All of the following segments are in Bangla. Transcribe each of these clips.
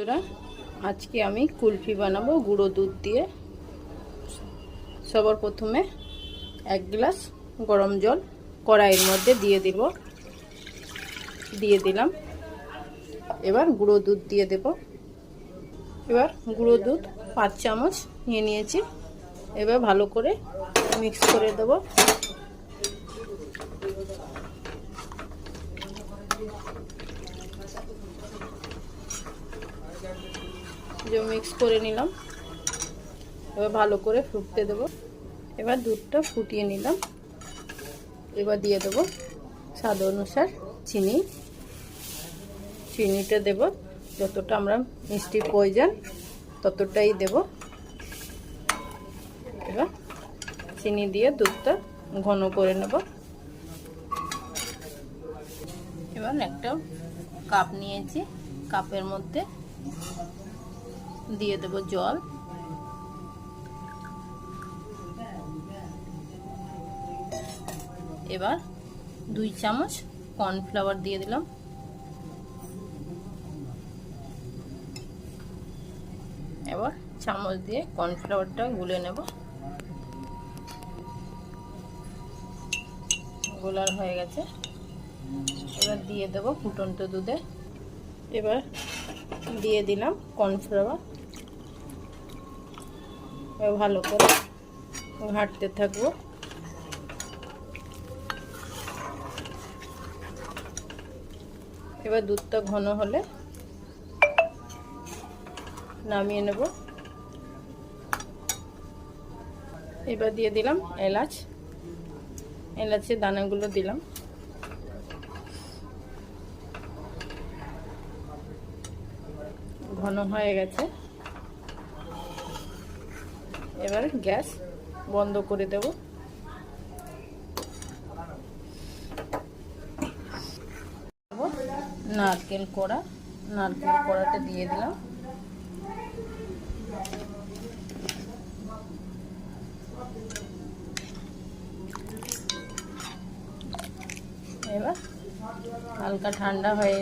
বন্ধুরা, আজকে আমি কুলফি বানাবো গুঁড়ো দুধ দিয়ে। সবার প্রথমে এক গ্লাস গরম জল কড়াইয়ের মধ্যে দিয়ে দিব। দিয়ে দিলাম। এবার গুঁড়ো দুধ দিয়ে দেব। এবার গুঁড়ো দুধ পাঁচ চামচ নিয়ে নিয়েছি। এবার ভালো করে মিক্স করে দেবো। যে মিক্স করে নিলাম। এবার ভালো করে ফুটতে দেবো। এবার দুধটা ফুটিয়ে নিলাম। এবার দিয়ে দেবো স্বাদ অনুসার চিনি। চিনিটা দেব, যতটা আমরা মিষ্টি প্রয়োজন ততটাই দেব। এবার চিনি দিয়ে দুধটা ঘন করে নেব। এবার একটা কাপ নিয়েছি। কাপের মধ্যে দিয়ে দেব জল। এবার দুই চামচ কর্নফ্লাওয়ার দিয়ে দিলাম। এবার চামচ দিয়ে কর্নফ্লাওয়ারটা গুলে নেব। গোলার হয়ে গেছে। এবার দিয়ে দেব ফুটন্ত দুধে। এবার দিয়ে দিলাম কর্নফ্লাওয়ার। ভালো করে ঘাঁটতে থাকব। এবার দুধটা ঘন হলে নামিয়ে নেব। এবার দিয়ে দিলাম এলাচ। এলাচের দানাগুলো দিলাম। ঘন হয়ে গেছে। এবার গ্যাস বন্ধ করে দেব। নারকেল কড়া, নারকেল কোড়াটা দিয়ে দিলাম। এবার হালকা ঠান্ডা হয়ে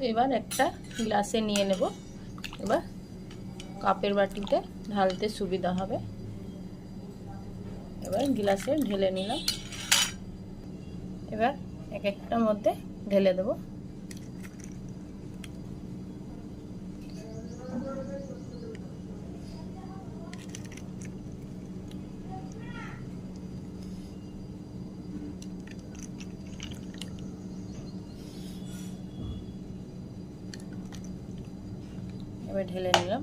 এবার একটা গ্লাসে নিয়ে নেব। এবার কাপের বাটিতে ঢালতে সুবিধা হবে। এবার গ্লাসে ঢেলে নিলাম। এবার এক একটা মধ্যে ঢেলে দেব। এবার ঢেলে নিলাম।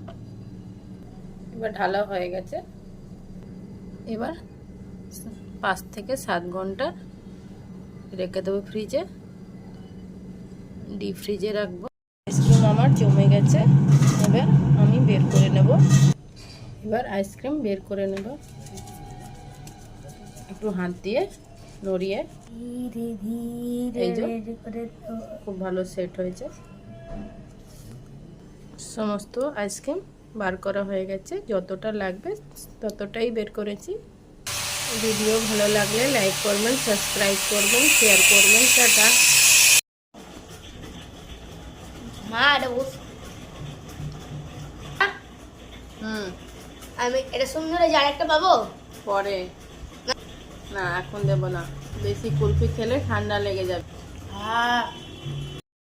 এবার ঢালা হয়ে গেছে। এবার পাঁচ থেকে সাত ঘণ্টা রেখে দেবো ফ্রিজে। ডিপ ফ্রিজে রাখব। আইসক্রিম আমার জমে গেছে। এবার আমি বের করে নেব। এবার আইসক্রিম বের করে নেব। একটু হাত দিয়ে নড়িয়ে। ধীরে ধীরে এই যে। তো খুব ভালো সেট হয়েছে। সমস্ত আইসক্রিম বার করা হয়ে গেছে। যতটা লাগবে ততটাই বের করেছি। ভিডিও ভালো লাগলে লাইক করবেন সাবস্ক্রাইব করবেন শেয়ার করবেন। টাটা। হুম। আমি এটা সুন্দর হয়েছে আরেকটা পাবো? পরে। না এখন দেব না। বেশি কুলফি খেলে ঠান্ডা লেগে যাবে। হ্যাঁ।